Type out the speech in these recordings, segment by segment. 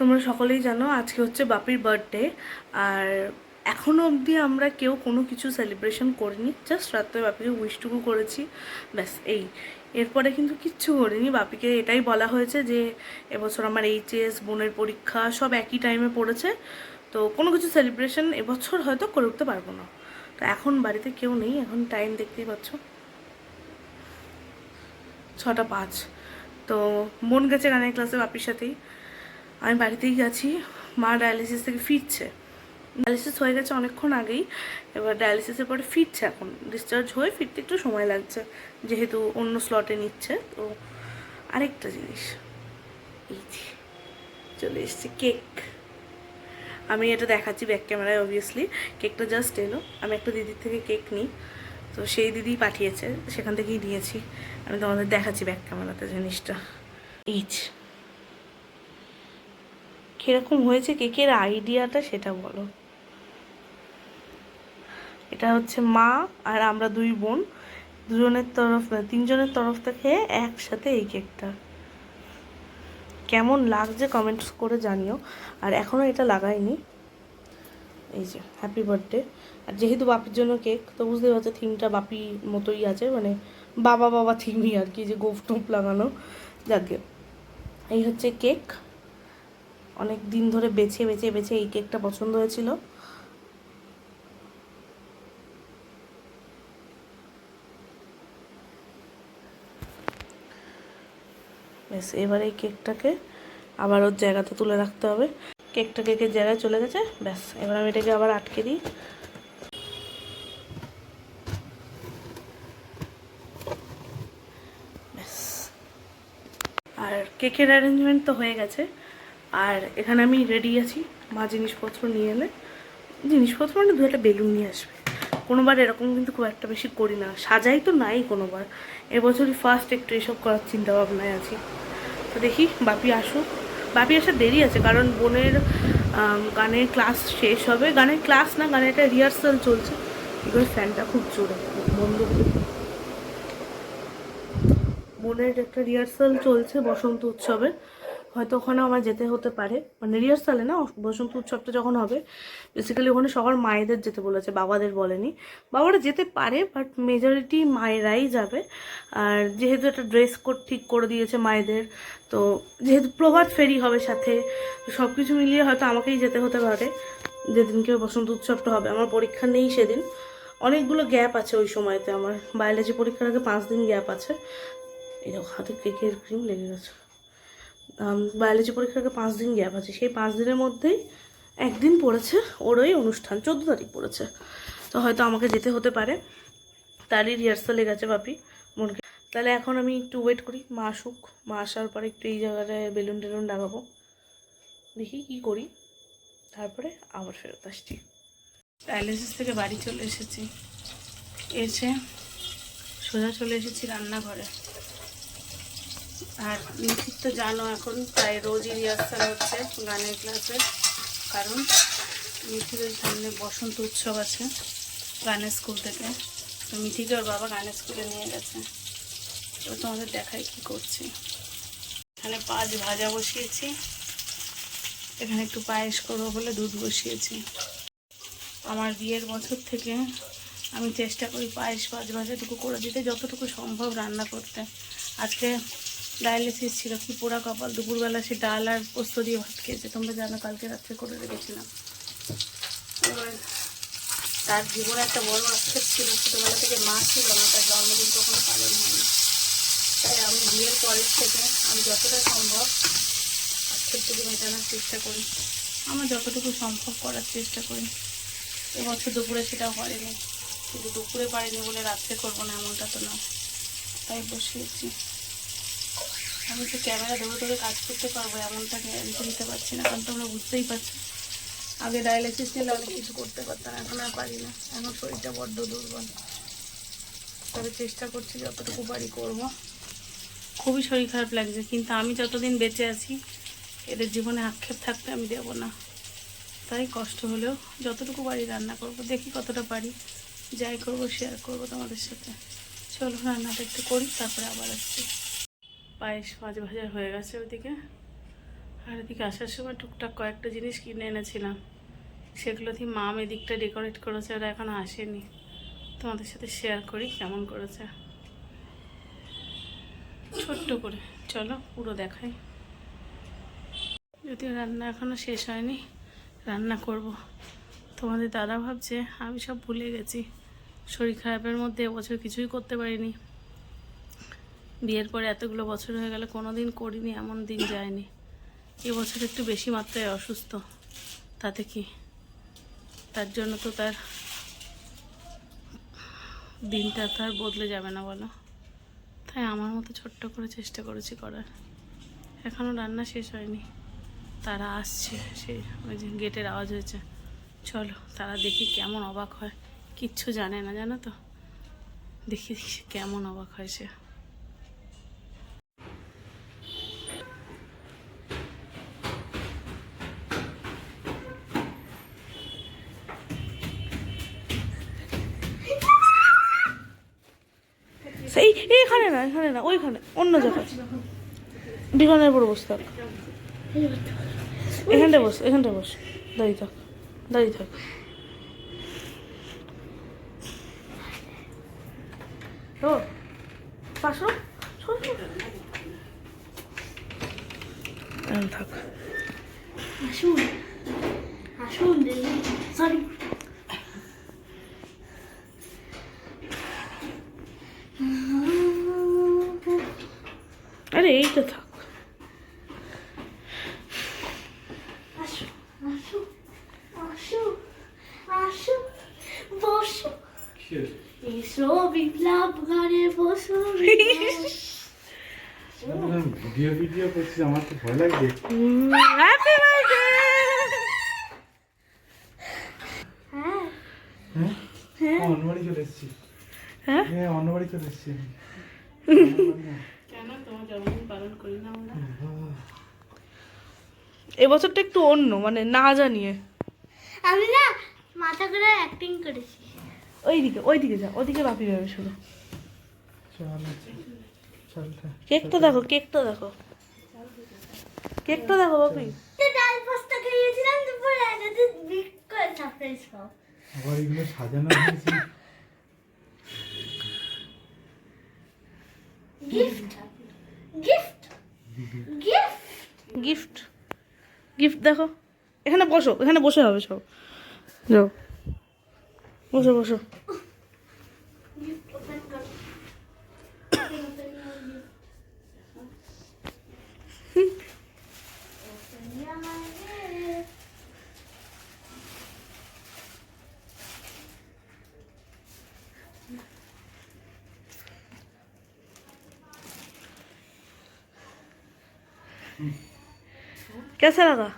তোমরা সকলেই জানো আজকে হচ্ছে বাপির বার্থডে আর এখনও অবধি আমরা কেউ কোনো কিছু সেলিব্রেশন করিনি জাস্ট রাত্রে বাপিকে উইশটুকু করেছি, ব্যাস এই। এরপরে কিন্তু কিচ্ছু করিনি, বাপিকে এটাই বলা হয়েছে যে এবছর আমার এইচএস বোনের পরীক্ষা সব একই টাইমে পড়েছে, তো কোনো কিছু সেলিব্রেশন এবছর হয়তো করে উঠতে পারব না। তো এখন বাড়িতে কেউ নেই, এখন টাইম দেখতেই পাচ্ছ। ছটা পাঁচ। তো মন গেছে গানের ক্লাসে বাপির সাথেই। আমি বাড়িতেই গেছি মা ডায়ালিসিস থেকে ফিরছে। ডায়ালিসিস হয়ে গেছে অনেকক্ষণ আগেই। এবার ডায়ালিসিসের পরে ফিরছে এখন। ডিসচার্জ হয়ে ফিরতে একটু সময় লাগছে। যেহেতু অন্য স্লটে নিচ্ছে, তো আরেকটা জিনিস। এই যে, চলে এসছে কেক আমি এটা দেখাচ্ছি ব্যাক ক্যামেরায় অবভিয়াসলি কেকটা জাস্ট এলো। আমি একটা দিদির থেকে কেক নিই। তো সেই দিদি পাঠিয়েছে। সেখান থেকেই নিয়েছি। আমি তোমাদের দেখাচ্ছি ব্যাক ক্যামেরাতে জিনিসটা। এইচ কীরকম হয়েছে কেকের আইডিয়াটা সেটা বলো। এটা হচ্ছে মা আর আমরা দুই বোন, দুজনের তরফ, তিনজনের তরফ থেকে একসাথে এই কেকটা। কেমন লাগছে কমেন্টস করে জানিও। আর এখনও এটা লাগাইনি। এই যে হ্যাপি বার্থডে আর যেহেতু বাপির জন্য কেক, তো বুঝতেই পারছ থিমটা বাপি মতোই আছে মানে বাবা বাবা থিমই আর কি, যে গোফ টোপ লাগানো। যাকে এই হচ্ছে কেক। অনেক দিন ধরে বেছে বেছে বেছে এই কেকটা পছন্দ হয়েছিল। ব্যাস, এবার এই কেকটাকে আবার ওর জায়গাতে তুলে রাখতে হবে। কেকটা কেকের জায়গায় চলে গেছে, ব্যাস, এবার আমি এটাকে আবার আটকে দিই। আর কেকের অ্যারেঞ্জমেন্ট তো হয়ে গেছে। আর এখানে আমি রেডি আছি, মা জিনিসপত্র নিয়ে এলে। জিনিসপত্র মানে দু একটা বেলুন নিয়ে আসবে। কোনোবার এরকম কিন্তু খুব একটা বেশি করি না। সাজাই তো নাই কোনোবার। এবছরই ফার্স্ট একটু এসব করার চিন্তা ভাবনায় আছি। তো দেখি, বাপি আসুক। বাপি আসার দেরি আছে, কারণ বোনের গানের ক্লাস শেষ হবে। গানের ক্লাস না গানের একটা রিহার্সাল চলছে। এগুলো ফ্যানটা খুব জোরে বন্ধ বোনের একটা রিহার্সাল চলছে বসন্ত উৎসবে। হয়তো ওখানে আমার যেতে হতে পারে। মানে রিহার্সালে না বসন্ত উৎসবটা যখন হবে বেসিক্যালি ওখানে সবার মায়েদের যেতে বলেছে, বাবাদের বলেনি। বাবারা যেতে পারে বাট মেজরিটি মায়েরাই যাবে। আর যেহেতু একটা ড্রেস কোড ঠিক করে দিয়েছে মায়েদের, তো যেহেতু প্রভাত ফেরি হবে সাথে সব কিছু মিলিয়ে হয়তো আমাকেই যেতে হতে পারে। যেদিনকে বসন্ত উৎসবটা হবে, আমার পরীক্ষা নেই সেদিন। অনেকগুলো গ্যাপ আছে ওই সময়তে আমার। বায়োলজি পরীক্ষার আগে পাঁচ দিন গ্যাপ আছে। দেখো, হাতে কেকের ক্রিম লেগে গেছে। বায়োলজি পরীক্ষার আগে পাঁচ দিন গ্যাপ আছে। সেই পাঁচ দিনের মধ্যেই একদিন পড়েছে ওর ওই অনুষ্ঠান, চোদ্দ তারিখ পড়েছে। তো হয়তো আমাকে যেতে হতে পারে। তারই রিহার্সালে গেছে বাপি। মনকে তাহলে এখন আমি একটু ওয়েট করি। মা আসুক। মা আসার পরে একটু এই জায়গাটায় বেলুন টেলুন লাগাবো। দেখি কি করি। তারপরে আবার ফেরত আসছি। ডায়ালিসিস থেকে বাড়ি চলে এসেছি। এসে সোজা চলে এসেছি রান্নাঘরে। আর মিঠির তো জানো এখন প্রায় রোজই রিহার্সাল হচ্ছে গানের ক্লাসে। কারণ ওই সামনে বসন্ত উৎসব আছে গানের স্কুল থেকে। তো মিঠিকে ওর বাবা গানের স্কুলে নিয়ে গেছে। তো তোমাদের দেখাই কি করছি। এখানে পাঁচ ভাজা বসিয়েছি। এখানে একটু পায়েস করব বলে দুধ বসিয়েছি। আমার বিয়ের বছর থেকে আমি চেষ্টা করি পায়েস পাঁচ ভাজাটুকু করে দিতে, যতটুকু সম্ভব রান্না করতে। আজকে ডায়ালিসিস ছিল কি পোড়া কপাল, দুপুরবেলা সে ডাল আর পোস্ত দিয়ে ভাত খেয়েছে। তোমরা জানো, কালকে রাত্রে করে রেখেছিলাম। তার জীবনে একটা বড় আক্ষেপ ছিল, ছোটোবেলা থেকে মা ছিল না, তার জন্মদিন কখনো পালন হয়নি। তাই আমি বিয়ের পরের থেকে আমি যতটা সম্ভব আক্ষেপটুকু মেটানোর চেষ্টা করি। আমার যতটুকু সম্ভব করার চেষ্টা করি। এবছর দুপুরে সেটাও পারিনি। কিন্তু দুপুরে পারিনি বলে রাত্রে করব না, এমনটা তো না তাই বসিয়েছি। আমি তো ক্যামেরা ধরে ধরে কাজ করতে পারব, এমনটা গ্যারান্টি দিতে পারছি না, কারণ তোমরা বুঝতেই পারছ। আগে ডায়ালিসিস নিলে অনেক কিছু করতে পারতাম, এখন আর পারি না। এখন শরীরটা বড্ড দুর্বল। তবে চেষ্টা করছি যতটুকু পারি করব। খুবই শরীর খারাপ লাগছে, কিন্তু আমি যতদিন বেঁচে আছি, এদের জীবনে আক্ষেপ থাকতে আমি দেবো না। তাই কষ্ট হলেও যতটুকু পারি রান্না করব, দেখি কতটা পারি। যাই করব শেয়ার করব তোমাদের সাথে। চলো রান্নাটা একটু করি, তারপরে আবার আসছি। পায়েস মাঝে ভাজা হয়ে গেছে ওইদিকে আর এদিকে আসার সময় টুকটাক কয়েকটা জিনিস কিনে এনেছিলাম। সেগুলো দিয়ে মাম এদিকটা ডেকোরেট করেছে ওরা এখনও আসেনি। তোমাদের সাথে শেয়ার করি কেমন করেছে। ছোট্ট করে। চলো পুরো দেখাই। যদিও রান্না এখনও শেষ হয়নি, রান্না করব। তোমাদের দাদা ভাবছে, আমি সব ভুলে গেছি। শরীর খারাপের মধ্যে এবছর কিছুই করতে পারিনি। বিয়ের পরে এতগুলো বছর হয়ে গেল কোনো দিন করিনি, এমন দিন যায়নি। এবছর একটু বেশি মাত্রায় অসুস্থ, তাতে কি? তার জন্য তো তার দিনটা তো আর বদলে যাবে না বলো। তাই আমার মতো ছোট্ট করে চেষ্টা করেছি করার। এখনও রান্না শেষ হয়নি। তারা আসছে সেই ওই যে গেটের আওয়াজ হয়েছে। চলো, তারা দেখি কেমন অবাক হয়। কিচ্ছু জানে না, জানো তো? দেখি সে কেমন অবাক হয় সে। সেই এইখানে না এখানে না, ওইখানে, অন্য জায়গায় বিমানের উপর বসে থাক। এখানটায় বস এখানটায় বস। দাঁড়িয়ে থাক দাঁড়িয়ে থাক। শোন। থাক। আসুন আসুন সরি আরে এইটা থাক আসো আসো আসো আসো বসো এসো বিপ্লব ঘরে বসো ভিডিও ভিডিও করছিস আমার তো ভয় লাগছে হ্যাপি বার্থডে হ্যাঁ। হ্যাঁ? অন্যবাড়ি চলে এসেছি। হ্যাঁ? অন্যবাড়ি চলে এসেছি আমি। কেন তোমার জন্মদিন পালন করি না আমরা? এবছরটা একটু অন্য মানে না জানিয়ে। আমি না মাথা করে অ্যাক্টিং করেছি। ওইদিকে ওইদিকে যা ওদিকে বাপি যাবে শুধু কেকটা দেখো কেকটা দেখো। এগুলো সাজানো হয়েছে। Gift gift gift gift gift দেখো। এখানে বসো এখানে বসে হবে সব। যাও। বসো বসো গিফট ওপেন কর কেসে লাগা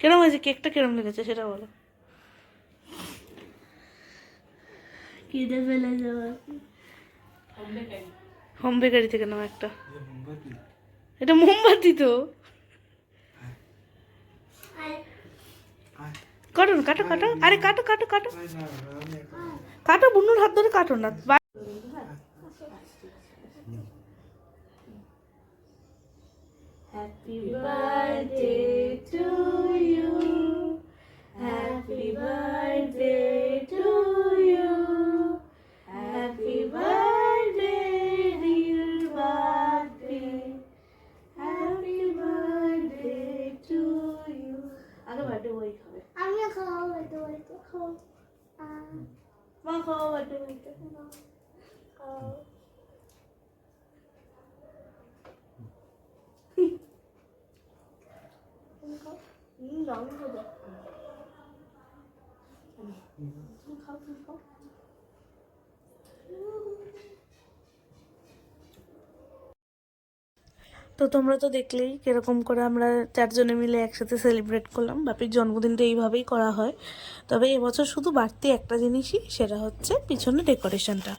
কিরম হয়েছে কেকটা কিরম লেগেছে সেটা বলো। খিদে ফেলে যাওয়া হোম বেকারি থেকে নাও একটা। এটা মোমবাতি। তো। কাটো না কাটো কাটো। আরে কাটো কাটো কাটো। কাটো বুনুর হাত ধরে কাটো না। Happy birthday হুম দারুণ হবে খাও তুমি খাও তো তোমরা তো দেখলেই কীরকম করে আমরা চারজনে মিলে একসাথে সেলিব্রেট করলাম। বাপির জন্মদিনটা এইভাবেই করা হয়। তবে এবছর শুধু বাড়তি একটা জিনিসই, সেটা হচ্ছে পিছনে ডেকোরেশনটা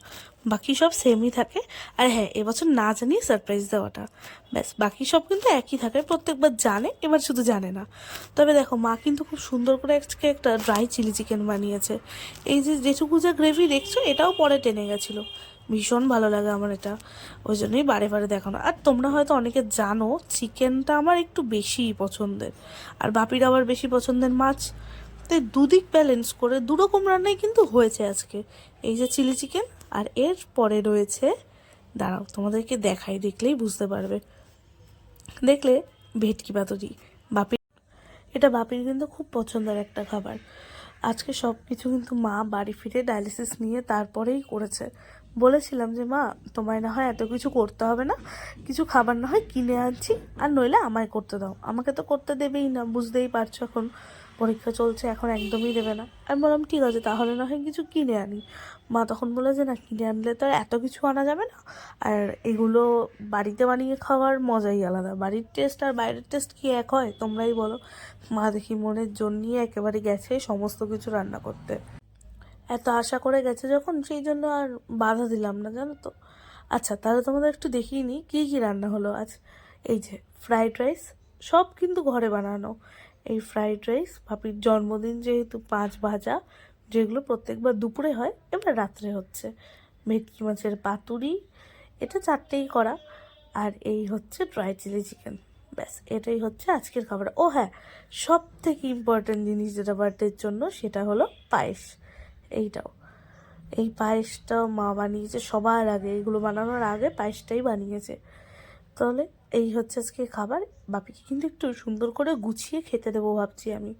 বাকি সব সেমই থাকে। আর হ্যাঁ এবছর না জানিয়ে সারপ্রাইজ দেওয়াটা। ব্যাস, বাকি সব কিন্তু একই থাকে। প্রত্যেকবার জানে, এবার শুধু জানে না। তবে দেখো, মা কিন্তু খুব সুন্দর করে আজকে একটা ড্রাই চিলি চিকেন বানিয়েছে। এই যে যেটুকু যা গ্রেভি দেখছ, এটাও পরে টেনে গেছিল। ভীষণ ভালো লাগে আমার এটা। ওই জন্যই বারে বারে দেখানো। আর তোমরা হয়তো অনেকে জানো, চিকেনটা আমার একটু বেশিই পছন্দের। আর বাপির আবার বেশি পছন্দের মাছ। তাই দুদিক ব্যালেন্স করে দুরকম রান্নাই কিন্তু হয়েছে আজকে। এই যে চিলি চিকেন, আর এর পরে রয়েছে, দাঁড়াও তোমাদেরকে দেখাই, দেখলেই বুঝতে পারবে। দেখলে ভেটকি পাতুরি বাপি এটা বাপির কিন্তু খুব পছন্দের একটা খাবার। আজকে সব কিছু কিন্তু মা বাড়ি ফিরে ডায়ালিসিস নিয়ে তারপরেই করেছে। বলেছিলাম যে, মা, তোমায় না হয় এত কিছু করতে হবে না। কিছু খাবার না হয় কিনে আনছি, আর নইলে আমায় করতে দাও। আমাকে তো করতে দেবেই না, বুঝতেই পারছ এখন। পরীক্ষা চলছে, এখন একদমই দেবে না। আমি বললাম, ঠিক আছে, তাহলে না হয় কিছু কিনে আনি। মা তখন বলে যে, না, কিনে আনলে তো এত কিছু আনা যাবে না। আর এগুলো বাড়িতে বানিয়ে খাওয়ার মজাই আলাদা। বাড়ির টেস্ট আর বাইরের টেস্ট কি এক হয়, তোমরাই বলো। মা দেখি মনের জন্যই একেবারে গেছে, সমস্ত কিছু রান্না করতে। এত আশা করে গেছে যখন, সেই জন্য আর বাধা দিলাম না, জানো তো। আচ্ছা তাহলে তোমাদের একটু দেখিয়ে নিই, কী কী রান্না হলো আজ। এই যে ফ্রাইড রাইস সব কিন্তু ঘরে বানানো। এই ফ্রাইড রাইস ভাপির জন্মদিন যেহেতু পাঁচ ভাজা, যেগুলো প্রত্যেকবার দুপুরে হয়, এবার রাত্রে হচ্ছে। ভেটকি মাছের পাতুরি, এটা চারটেই করা, আর এই হচ্ছে ড্রাই চিলি চিকেন ব্যাস, এটাই হচ্ছে আজকের খাবার। ও হ্যাঁ সব থেকে ইম্পর্ট্যান্ট জিনিস যেটা বার্থডের জন্য, সেটা হলো পায়েস। এইটাও। এই পায়েসটাও মা বানিয়েছে সবার আগে। এগুলো বানানোর আগে পায়েসটাই বানিয়েছে। তাহলে এই হচ্ছে আজকে খাবার। বাপিকে কিন্তু একটু সুন্দর করে গুছিয়ে খেতে দেবো ভাবছি আমি।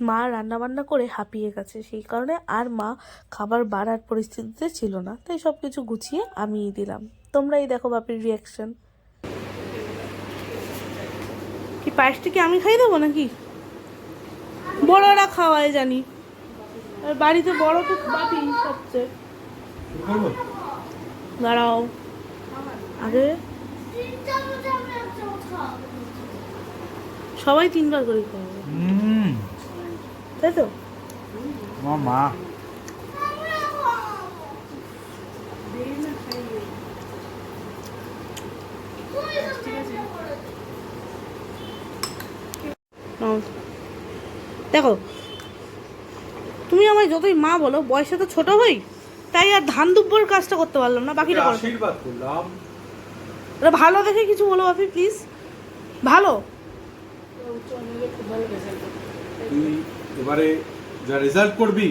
মা রান্না বান্না করে হাঁপিয়ে গেছে। সেই কারণে আর মা খাবার বাড়ার পরিস্থিতিতে ছিল না। তাই সব কিছু গুছিয়ে আমিই দিলাম। তোমরাই দেখো বাপির রিয়াকশন কি পায়েসটা কি আমি খাই দেবো নাকি? বড়রা খাওয়ায় জানি। আর বাড়িতে বড় তো বাপি সবচেয়ে। দাঁড়াও। আগে সবাই তিনবার করে হুম। তাই তো? মা। দেখো তুমি আমায় যতই মা বলো বয়সে তো ছোট হই তাই আর ধান দুব্বর কাজটা করতে পারলাম না বাকিটা আশীর্বাদ করলাম। ওটা ভালো দেখে কিছু বলো আপনি প্লিজ ভালো? তুই এবারে যা রেজাল্ট করবি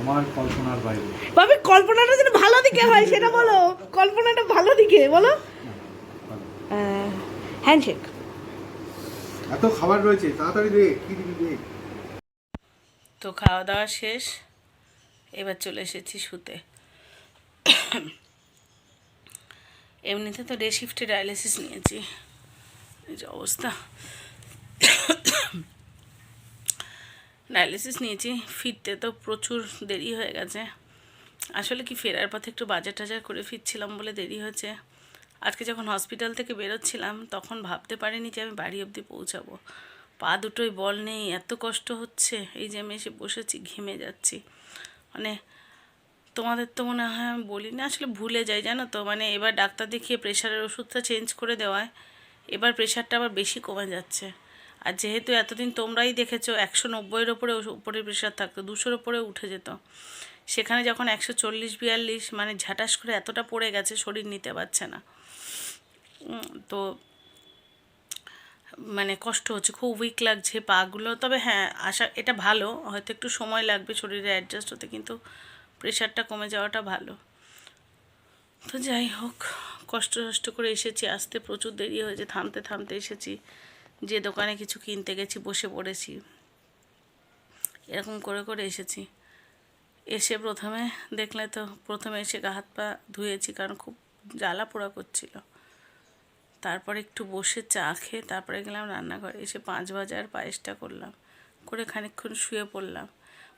আমার কল্পনার বাইরে। বাবি কল্পনাটা যেন ভালো দিকে হয় সেটা বলো। কল্পনাটা ভালো দিকে বলো। হ্যান্ডশেক এত খাবার রয়েছে তাড়াতাড়ি দে কি দিবি? তো খাওয়া দাওয়া শেষ। এবার চলে এসেছি শুতে। এমনিতে তো ডে শিফটে ডায়ালিসিস নিয়েছি। এই যে অবস্থা। ডায়ালিসিস নিয়েছি। ফিরতে তো প্রচুর দেরি হয়ে গেছে। আসলে কি ফেরার পথে একটু বাজার টাজার করে ফিরছিলাম বলে দেরি হয়েছে আজকে যখন হসপিটাল থেকে বেরোচ্ছিলাম, তখন ভাবতে পারিনি যে আমি বাড়ি অবধি পৌঁছাবো। পা দুটোই বল নেই, এত কষ্ট হচ্ছে। এই যে আমি এসে বসেছি, ঘেমে যাচ্ছি। মানে তোমাদের তো মনে হয় আমি বলি না, আসলে ভুলে যাই, জানো তো? মানে এবার ডাক্তার দেখিয়ে প্রেশারের ওষুধটা চেঞ্জ করে দেওয়ায়, এবার প্রেশারটা আবার বেশি কমে যাচ্ছে। আর যেহেতু এতদিন তোমরাই দেখেছ, একশো নব্বইয়ের ওপরে উপরে প্রেশার থাকতো, দুশোর ওপরে উঠে যেত। সেখানে যখন একশো চল্লিশ বিয়াল্লিশ মানে ঝাঁটাস করে এতটা পড়ে গেছে, শরীর নিতে পারছে না। তো মানে কষ্ট হচ্ছে, খুব উইক লাগছে পাগুলো। তবে হ্যাঁ আশা, এটা ভালো। হয়তো একটু সময় লাগবে শরীরে অ্যাডজাস্ট হতে, কিন্তু প্রেশারটা কমে যাওয়াটা ভালো। তো যাই হোক, কষ্ট কষ্ট করে এসেছি, আসতে প্রচুর দেরি হয়েছে, থামতে থামতে এসেছি। যে দোকানে কিছু কিনতে গেছি, বসে পড়েছি। এরকম করে করে এসেছি। এসে প্রথমে দেখলে তো, প্রথমে এসে গা হাত পা ধুয়েছি, কারণ খুব জ্বালা পোড়া করছিল। তারপরে একটু বসে চা খেয়ে তারপরে গেলাম রান্নাঘরে। এসে পাঁচ বাজার পায়েসটা করলাম। করে খানিকক্ষণ শুয়ে পড়লাম।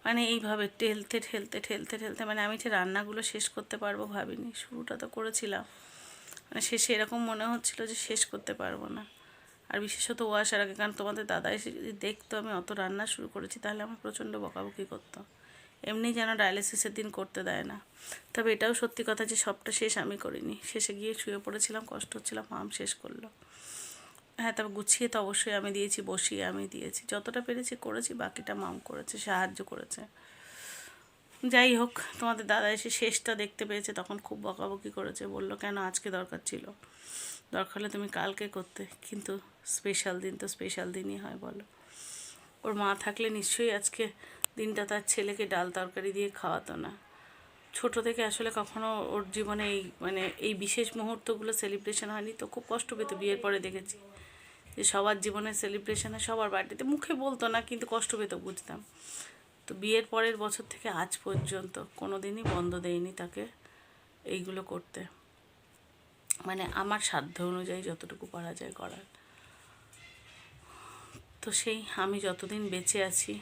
মানে এইভাবে ঠেলতে ঠেলতে ঠেলতে ঠেলতে মানে আমি যে রান্নাগুলো শেষ করতে পারব ভাবিনি, শুরুটা তো করেছিলাম। মানে শেষে এরকম মনে হচ্ছিল যে শেষ করতে পারব না। আর বিশেষত ও আসার আগে, কারণ তোমাদের দাদা এসে যদি দেখতো আমি অত রান্না শুরু করেছি, তাহলে আমার প্রচণ্ড বকাবকি করতো। এমনি যেন ডায়ালিসিসের দিন করতে দেয় না। তবে এটাও সত্যি কথা যে সবটা শেষ আমি করিনি। শেষে গিয়ে শুয়ে পড়েছিলাম, কষ্ট হচ্ছিলাম মাম শেষ করল। হ্যাঁ তবে গুছিয়ে তো অবশ্যই আমি দিয়েছি, বসিয়ে আমি দিয়েছি। যতটা পেরেছি করেছি, বাকিটা মাম করেছে, সাহায্য করেছে। যাই হোক, তোমাদের দাদা এসে শেষটা দেখতে পেয়েছে, তখন খুব বকাবকি করেছে। বলল, কেন আজকে দরকার ছিল? দরকার হলে তুমি কালকে করতে। কিন্তু স্পেশাল দিন তো স্পেশাল দিনই হয় বলো। ওর মা থাকলে নিশ্চয়ই আজকে দিনটা তার ছেলেকে ডাল তরকারি দিয়ে খাওয়াতো না। ছোট থেকে আসলে কখনো ওর জীবনে এই মানে এই বিশেষ মুহূর্তগুলো সেলিব্রেশন হয়নি, তো খুব কষ্ট পেতো বিয়ের পরে দেখেছি। যে সবার জীবনের সেলিব্রেশনে সবার বার্থডেতে মুখে বলতো না, কিন্তু কষ্ট পেতো বুঝতাম। তো বিয়ের পরের বছর থেকে আজ পর্যন্ত কোনো দিনই বন্ধ দেয়নি তাকে এইগুলো করতে। মানে আমার সাধ্য অনুযায়ী যতটুকু পারা যায় করার। তো সেই আমি যতদিন বেঁচে আছি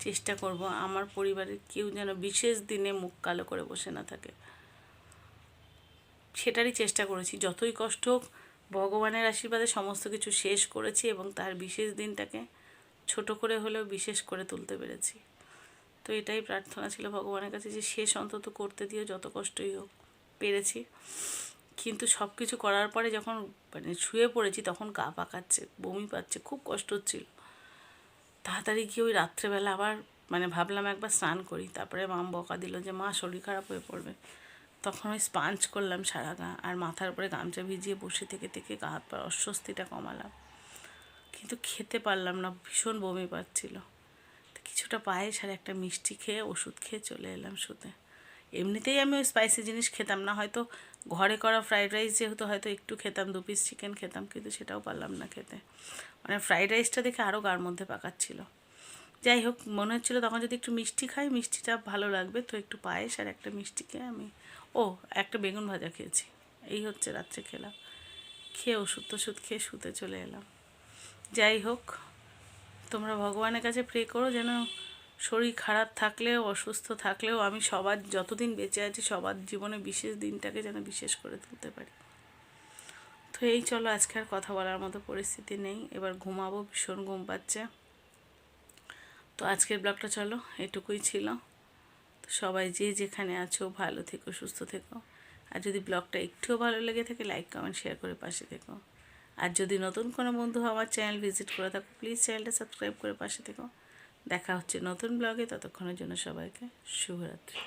চেষ্টা করব আমার পরিবারের কেউ যেন বিশেষ দিনে মুখ কালো করে বসে না থাকে। সেটারই চেষ্টা করেছি। যতই কষ্ট হোক, ভগবানের আশীর্বাদে সমস্ত কিছু শেষ করেছি এবং তার বিশেষ দিনটাকে ছোট করে হলেও বিশেষ করে তুলতে পেরেছি। তো এটাই প্রার্থনা ছিল ভগবানের কাছে যে, শেষ অন্তত করতে দিও, যত কষ্টই হোক পেরেছি। কিন্তু সব কিছু করার পরে যখন মানে শুয়ে পড়েছি, তখন গা পাকাচ্ছে, বমি পাচ্ছে, খুব কষ্ট হচ্ছিল। তাড়াতাড়ি গিয়ে ওই রাত্রেবেলা আবার মানে ভাবলাম একবার স্নান করি। তারপরে মাম বকা দিল যে, মা, শরীর খারাপ হয়ে পড়বে। তখন ওই স্পাঞ্চ করলাম সারা গা আর মাথার উপরে গামছা ভিজিয়ে বসে থেকে থেকে গা হাত পা অস্বস্তিটা কমালাম। কিন্তু খেতে পারলাম না, ভীষণ বমি পাচ্ছিল। তো কিছুটা পায়েস আর একটা মিষ্টি খেয়ে ওষুধ খেয়ে চলে এলাম শুতে। এমনিতেই আমি ওই স্পাইসি জিনিস খেতাম না, হয়তো ঘরে করা ফ্রাইড রাইস যেহেতু হয়তো একটু খেতাম, দু পিস চিকেন খেতাম, কিন্তু সেটাও পারলাম না খেতে। মানে ফ্রাইড রাইসটা দেখে আরও গার মধ্যে পাকাচ্ছিল। যাই হোক, মনে হচ্ছিল তখন যদি একটু মিষ্টি খাই, মিষ্টিটা ভালো লাগবে, তো একটু পায়েস আর একটা মিষ্টি খেয়ে আমি, ও, একটা বেগুন ভাজা খেয়েছি। এই হচ্ছে রাত্রে খেলাম। খেয়ে ওষুধ টষুধ খেয়ে শুতে চলে এলাম। যাই হোক, তোমরা ভগবানের কাছে প্রে করো যেন শরীর খারাপ থাকলেও, অসুস্থ থাকলেও আমি সবার, যতদিন বেঁচে আছি, সবার জীবনে বিশেষ দিনটাকে যেন বিশেষ করে তুলতে পারি। তো এই চলো, আজকে আর কথা বলার মতো পরিস্থিতি নেই। এবার ঘুমাবো, ভীষণ ঘুম পাচ্ছে। তো আজকের ব্লগটা চলো, এটুকুই ছিল। তো সবাই যে যেখানে আছো, ভালো থেকো, সুস্থ থেকো। আর যদি ব্লগটা একটুও ভালো লেগে থাকে, লাইক, কমেন্ট, শেয়ার করে পাশে থেকো। আর যদি নতুন কোনো বন্ধু আমার চ্যানেল ভিজিট করে থাকো, প্লিজ চ্যানেলটা সাবস্ক্রাইব করে পাশে থেকো। দেখা হচ্ছে নতুন ব্লগে ততক্ষণের জন্য সবাইকে শুভরাত্রি।